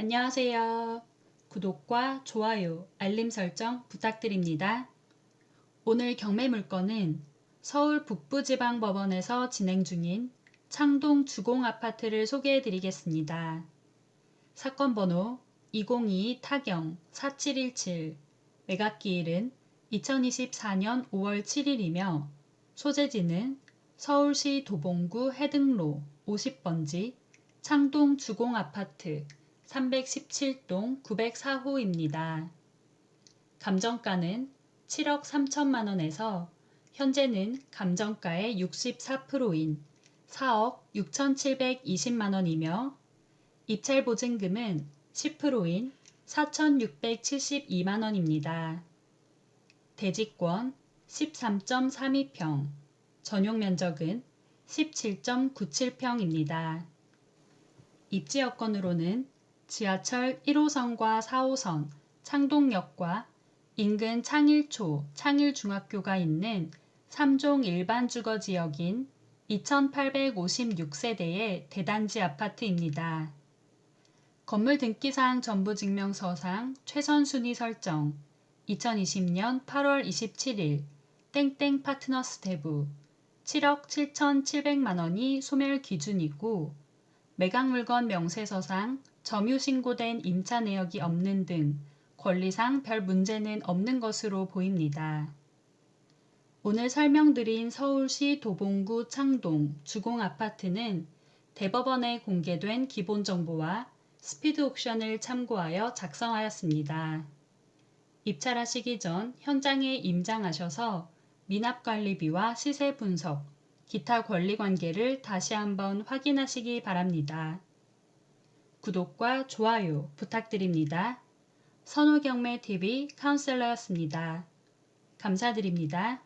안녕하세요. 구독과 좋아요, 알림 설정 부탁드립니다. 오늘 경매 물건은 서울 북부지방법원에서 진행 중인 창동 주공 아파트를 소개해 드리겠습니다. 사건 번호 202 타경 4717 매각기일은 2024년 5월 7일이며 소재지는 서울시 도봉구 해등로 50번지 창동 주공아파트 317동 904호입니다. 감정가는 7억 3천만 원에서 현재는 감정가의 64%인 4억 6,720만 원이며 입찰 보증금은 10%인 4,672만 원입니다. 대지권 13.32평, 전용 면적은 17.97평입니다. 입지 여건으로는 지하철 1호선과 4호선, 창동역과 인근 창일초, 창일중학교가 있는 3종 일반 주거 지역인 2856세대의 대단지 아파트입니다. 건물 등기사항 전부증명서상 최선 순위 설정 2020년 8월 27일 땡땡 파트너스 대부 7억 7,700만 원이 소멸 기준이고 매각물건 명세서상 점유 신고된 임차 내역이 없는 등 권리상 별 문제는 없는 것으로 보입니다. 오늘 설명드린 서울시 도봉구 창동 주공아파트는 대법원에 공개된 기본정보와 스피드 옥션을 참고하여 작성하였습니다. 입찰하시기 전 현장에 임장하셔서 미납관리비와 시세 분석, 기타 권리관계를 다시 한번 확인하시기 바랍니다. 구독과 좋아요 부탁드립니다. 선호경매TV 카운셀러였습니다. 감사드립니다.